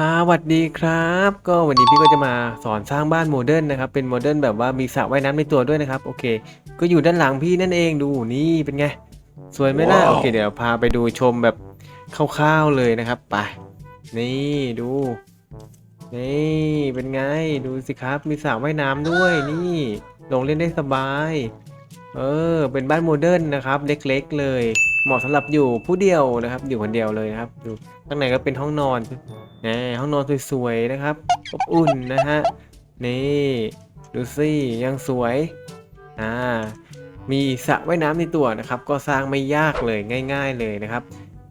สวัสดีครับ ก็วันนี้พี่ก็จะมาสอนสร้างบ้านโมเดิร์นนะครับ เป็นโมเดิร์นแบบว่ามีสระว่ายน้ำในตัวด้วยนะครับ โอเค ก็อยู่ด้านหลังพี่นั่นเองดูนี่เป็นไง สวยไหมล่ะว้าวโอเค เดี๋ยวพาไปดูชมแบบคร่าวๆเลยนะครับ ไป นี่ดู นี่เป็นไง ดูสิครับ มีสระว่ายน้ำด้วย นี่ลงเล่นได้สบาย เออ เป็นบ้านโมเดิร์นนะครับ เล็ก ๆ เลย เหมาะสำหรับอยู่ผู้เดียวนะครับ อยู่คนเดียวเลยนะครับดูข้างในก็เป็นห้องนอนนี่ห้องนอนสวยๆนะครับอบอุ่นนะฮะนี่ดูสิยังสวยอ่ามีสระว่ายน้ำในตัวนะครับ ก็สร้างไม่ยากเลยง่าย ๆเลยนะครับ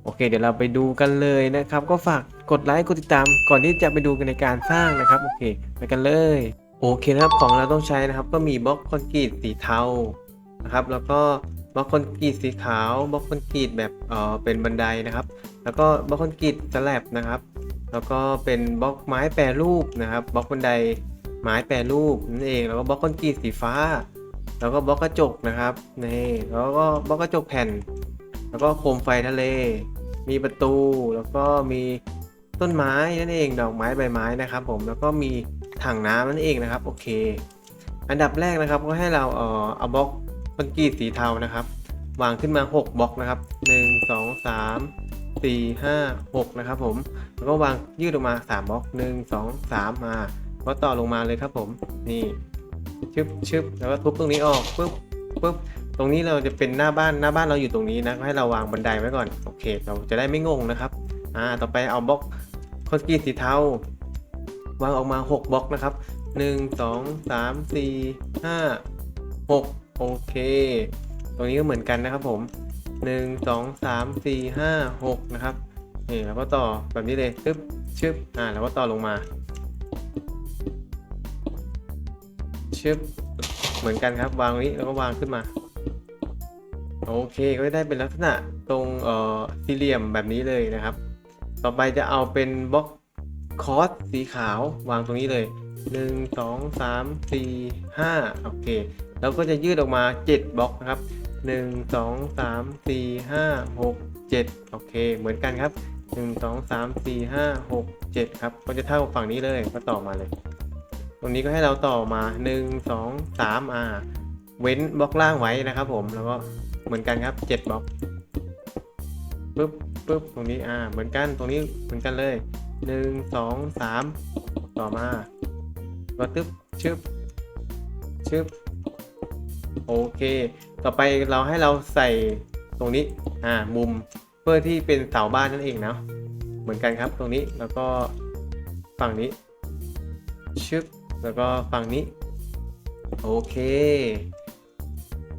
โอเค เดี๋ยวเราไปดูกันเลยนะครับ ก็ฝากกดไลค์กดติดตามก่อนที่จะไปดูกันในการสร้างนะครับ โอเค ไปกันเลย โอเคนะครับของเราต้องใช้นะครับ ก็มีบล็อกคอนกรีตสีเทา นะครับ แล้วก็บล็อกคอนกรีตสีขาวบล็อกคอนกรีตแบบเออเป็นบันไดนะครับ แล้วก็บล็อกคอนกรีตสแลบนะครับ แล้วก็เป็นบล็อกไม้แปรรูปนะครับบล็อกบันไดไม้แปรรูปนั่นเองแล้วก็บล็อกคอนกรีตสีฟ้า แล้วก็บล็อกกระจกนะครับนี่แล้วก็บล็อกกระจกแผ่น แล้วก็โคมไฟทะเล มีประตูแล้วก็มีต้นไม้นั่นเองดอกไม้ใบไม้นะครับ ผมแล้วก็มีถังน้ำนั่นเองนะครับโอเค อันดับแรกนะครับก็ให้เราเอ่อเอาบล็อก คอนกรีตสีเทานะครับ วางขึ้นมา 6บล็อกนะครับ 1 2 3 4 5 6 นะครับผม แล้วก็วางยืดออกมา 3บล็อก 1 2 3 มาก็ต่อลงมาเลยครับผม นี่ชึบชึบแล้วก็ทุบตรงนี้ออกปุ๊บปุ๊บ ตรงนี้เราจะเป็นหน้าบ้าน หน้าบ้านเราอยู่ตรงนี้นะก็ให้เราวางบันไดไว้ก่อน โอเค เราจะได้ไม่งงนะครับ อ่า ต่อไปเอาบล็อกคอนกรีตสีเทาวางออกมา 6บล็อกนะครับ 1 2 3 4 5 6 โอเค ตรงนี้ก็เหมือนกันนะครับผม 1 2 3 4 5 6 นะครับนี่แล้วก็ต่อแบบนี้เลยชึบชึบอ่าแล้วก็ต่อลงมาชึบเหมือนกันครับวางตรงนี้แล้วก็วางขึ้นมา โอเคก็ได้เป็นลักษณะตรงเอ่อสี่เหลี่ยมแบบนี้เลยนะครับ ต่อไปจะเอาเป็นบล็อกคอสสีขาววางตรงนี้เลย 1 2 3 4 5 โอเค แล้วก็จะยืดออกมา 7บล็อกนะครับ 1 2 3 4 5 6 7 โอเค เหมือนกันครับ 1 2 3 4 5 6 7 ครับ ก็จะเท่าฝั่งนี้เลยก็ต่อมาเลย ตรงนี้ก็ให้เราต่อมา 1 2 3อ่าเว้นบล็อกล่างไว้นะครับผมแล้วก็เหมือนกันครับ7บล็อกปึ๊บปึ๊บตรงนี้อ่าเหมือนกันตรงนี้เหมือนกันเลย 1 2 3 ต่อมาก็ตึ๊บชึบชึบ โอเค ต่อไปเราให้เราใส่ตรงนี้อ่ามุมเพื่อที่เป็นเสาบ้านนั่นเองเนาะเหมือนกันครับตรงนี้แล้วก็ฝั่งนี้ชึบแล้วก็ฝั่งนี้ โอเค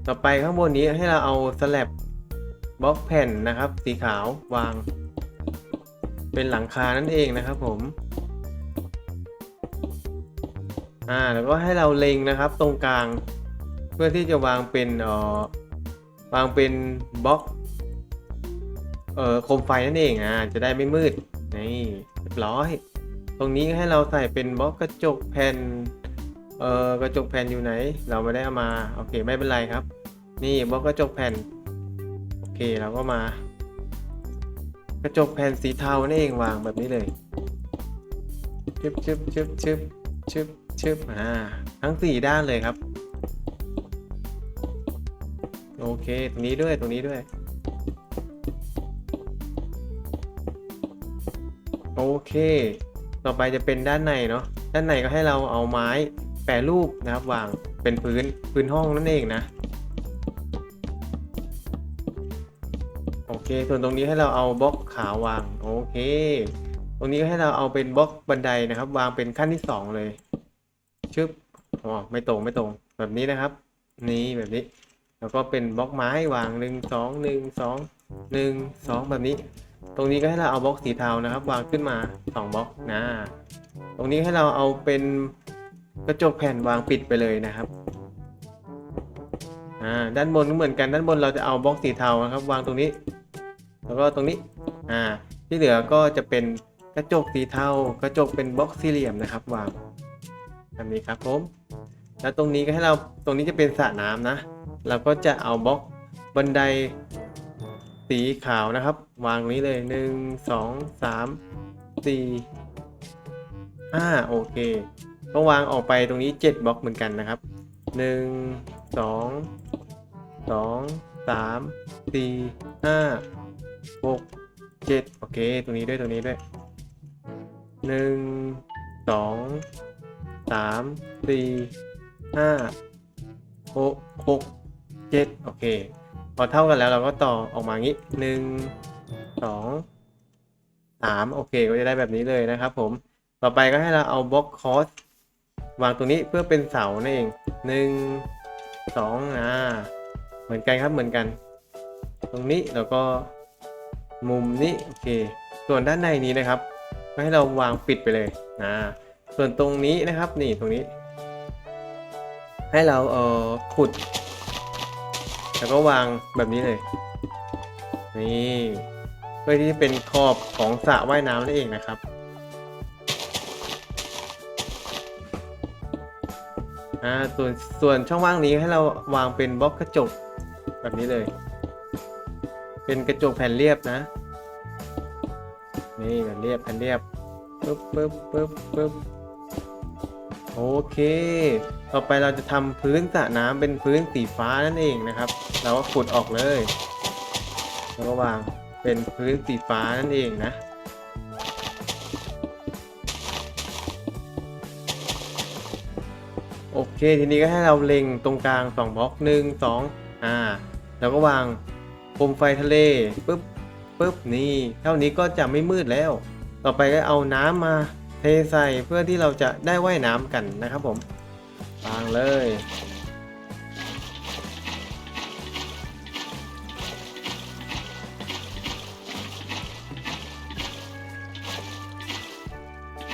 ต่อไปข้างบนนี้ให้เราเอาสแลบบล็อกแผ่นนะครับ สีขาววาง เป็นหลังคานั่นเองนะครับผมอ่าแล้วก็ให้เราเล็งนะครับ ตรงกลาง เพื่อที่จะวางเป็นเอ่อวางเป็นบล็อกเอ่อโคมไฟนั่นเองอ่าจะได้ไม่มืดนี่เรียบร้อย ตรงนี้ให้เราใส่เป็นบล็อกกระจกแผ่นเอ่อกระจกแผ่นอยู่ไหน เราไม่ได้เอามาโอเคไม่เป็นไรครับ นี่บล็อกกระจกแผ่นโอเคเราก็มา กระจกแผ่นสีเทานั่นเองวางแบบนี้เลยชึบชึบชึบชึบชึบชึบอ่าทั้งสี่ด้านเลยครับ โอเค ตรงนี้ด้วย ตรงนี้ด้วย โอเค ต่อไปจะเป็นด้านในเนาะ ด้านในก็ให้เราเอาไม้แปรรูปนะครับ วางเป็นพื้น พื้นห้องนั่นเองนะ โอเค ส่วนตรงนี้ให้เราเอาบล็อกขาววาง โอเค ตรงนี้ก็ให้เราเอาเป็นบล็อกบันไดนะครับ วางเป็นขั้นที่สองเลย ชึบ อ๋อ ไม่ตรง ไม่ตรง แบบนี้นะครับ นี่แบบนี้ แล้วก็เป็นบล็อกไม้วางหนึ่งสองหนึ่งสองหนึ่งสองแบบนี้ ตรงนี้ก็ให้เราเอาบล็อกสีเทานะครับ วางขึ้นมาสองบล็อกนะ ตรงนี้ให้เราเอาเป็นกระจกแผ่นวางปิดไปเลยนะครับอ่าด้านบนก็เหมือนกันด้านบนเราจะเอาบล็อกสีเทานะครับ วางตรงนี้ แล้วก็ตรงนี้อ่าที่เหลือก็จะเป็นกระจกสีเทากระจกเป็นบล็อกสี่เหลี่ยมนะครับ วางแบบนี้ครับผมแล้วตรงนี้ก็ให้เราตรงนี้จะเป็นสระน้ำนะ เราก็จะเอาบล็อกบันไดสีขาวนะครับ วางนี้เลยหนึ่งสองสามสี่อ่าโอเค ก็วางออกไปตรงนี้เจ็ดบล็อกเหมือนกันนะครับหนึ่งสองสองสามสี่ห้าหกเจ็ดโอเค ตรงนี้ด้วยตรงนี้ด้วยหนึ่งสองสามสี่ห้าหกหก เจ็ดโอเค พอเท่ากันแล้วเราก็ต่อออกมางี้หนึ่งสองสามโอเคก็จะได้แบบนี้เลยนะครับผมต่อไปก็ให้เราเอาบล็อกคอสวางตรงนี้เพื่อเป็นเสานั่นเองหนึ่งสองอ่าเหมือนกันครับเหมือนกัน ตรงนี้แล้วก็มุมนี้โอเค ส่วนด้านในนี้นะครับก็ให้เราวางปิดไปเลยนะส่วนตรงนี้นะครับนี่ตรงนี้ ให้เราเอ่อขุด แล้วก็วางแบบนี้เลย นี่เพื่อที่จะเป็นขอบของสระว่ายน้ำนั่นเองนะครับ อ่า ส่วนส่วนช่องว่างนี้ให้เราวางเป็นบล็อกกระจกแบบนี้เลย เป็นกระจกแผ่นเรียบนะ นี่แผ่นเรียบแผ่นเรียบปึ๊บปึ๊บปึ๊บปึ๊บโอเค ต่อไปเราจะทำพื้นสระน้ำเป็นพื้นสีฟ้านั่นเองนะครับ เราก็ขุดออกเลยแล้วก็วางเป็นพื้นสีฟ้านั่นเองนะ โอเคทีนี้ก็ให้เราเล็งตรงกลางสองบล็อกหนึ่งสองอ่าแล้วก็วางโคมไฟทะเลปุ๊บปุ๊บนี่เท่านี้ก็จะไม่มืดแล้ว ต่อไปก็เอาน้ำมาเทใส่เพื่อที่เราจะได้ว่ายน้ำกันนะครับผม วางเลย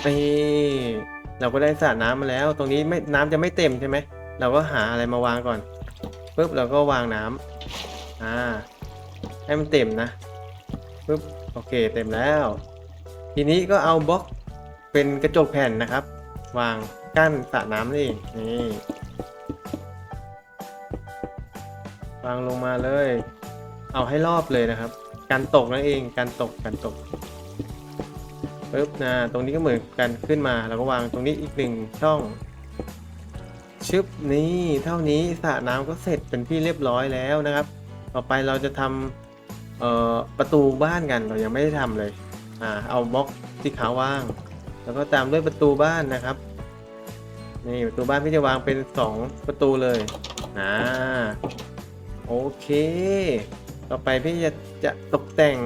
นี่เราก็ได้สระน้ำมาแล้ว ตรงนี้ไม่น้ำจะไม่เต็มใช่ไหม เราก็หาอะไรมาวางก่อนปุ๊บเราก็วางน้ำอ่า ให้มันเต็มนะปุ๊บโอเคเต็มแล้ว ทีนี้ก็เอาบล็อกเป็นกระจกแผ่นนะครับ วาง กั้นสระน้ำนี่เองนี่วางลงมาเลย เอาให้รอบเลยนะครับ การตกนั่นเองการตกการตกปึ๊บนะตรงนี้ก็เหมือนกันขึ้นมาแล้วก็วางตรงนี้อีกหนึ่งช่อง ชึบนี่เท่านี้สระน้ำก็เสร็จเป็นที่เรียบร้อยแล้วนะครับ ต่อไปเราจะทำประตูบ้านกันเรายังไม่ได้ทำเลยอ่าเอาบล็อกสีขาววาง แล้วก็ตามด้วยประตูบ้านนะครับ นี่ประตูบ้านพี่จะวางเป็น 2 ประตูเลยอ่าโอเค ต่อไปพี่จะจะตกแต่ง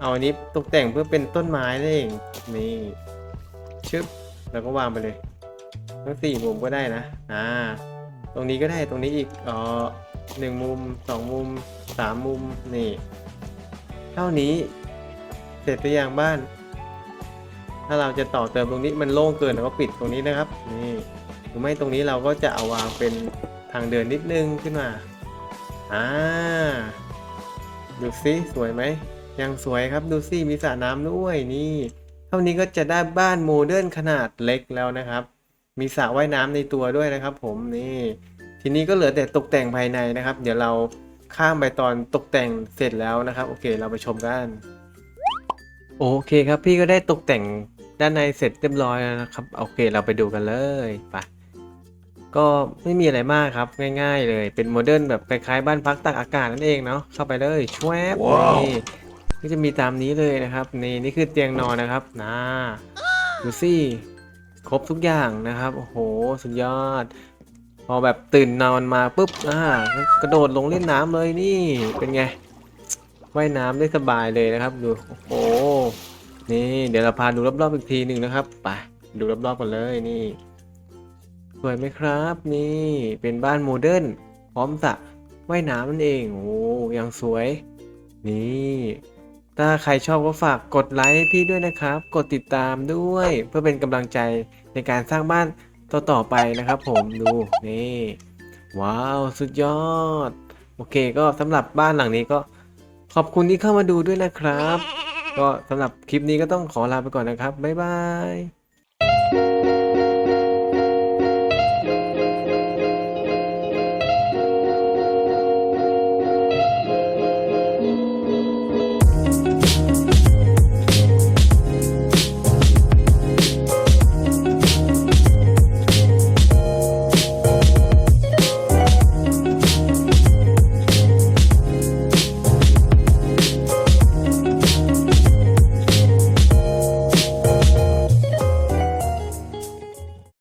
เอาอันนี้ตกแต่งเพื่อเป็นต้นไม้นั่นเองนี่ชึบแล้วก็วางไปเลย ทั้งสี่มุมก็ได้นะ อ่า ตรงนี้ก็ได้ตรงนี้อีกอ๋อหนึ่งมุมสองมุมสามมุมนี่ เท่านี้ เสร็จหรือยังบ้าน ถ้าเราจะต่อเติมตรงนี้มันโล่งเกินเราก็ปิดตรงนี้นะครับ นี่หรือไม่ตรงนี้เราก็จะเอาวางเป็นทางเดินนิดนึงขึ้นมา อ่า ดูสิสวยไหม ยังสวยครับดูสิมีสระน้ำด้วยนี่ เท่านี้ก็จะได้บ้านโมเดิร์นขนาดเล็กแล้วนะครับ มีสระว่ายน้ำในตัวด้วยนะครับ ผมนี่ ทีนี้ก็เหลือแต่ตกแต่งภายในนะครับ เดี๋ยวเราข้ามไปตอนตกแต่งเสร็จแล้วนะครับ โอเค เราไปชมกัน โอเคครับพี่ก็ได้ตกแต่ง ด้านในเสร็จเรียบร้อยแล้วนะครับ โอเคเราไปดูกันเลยไปก็ไม่มีอะไรมากครับง่ายๆเลยเป็นโมเดิร์นแบบคล้ายๆบ้านพักตากอากาศนั่นเองเนาะเข้าไปเลยชวบว้าวนี่ก็จะมีตามนี้เลยนะครับนี่นี่คือเตียงนอนนะครับนะดูสิครบทุกอย่างนะครับโอ้โหสุดยอด พอแบบตื่นนอนมาปุ๊บอ่ากระโดดลงเล่นน้ำเลยนี่เป็นไงว่ายน้ำได้สบายเลยนะครับดูโอ้โห นี่เดี๋ยวเราพาดูรอบๆอีกทีหนึ่งนะครับไปดูรอบๆกันเลยนี่สวยไหมครับ นี่เป็นบ้านโมเดิร์นพร้อมสระว่ายน้ำนั่นเองโอ้ยังสวย นี่ ถ้าใครชอบก็ฝากกดไลค์ให้พี่ด้วยนะครับ กดติดตามด้วยเพื่อเป็นกำลังใจในการสร้างบ้านต่อๆไปนะครับ ผมดูนี่ว้าวสุดยอด โอเคก็สำหรับบ้านหลังนี้ก็ขอบคุณที่เข้ามาดูด้วยนะครับ ก็สำหรับคลิปนี้ก็ต้องขอลาไปก่อนนะครับ บ๊ายบาย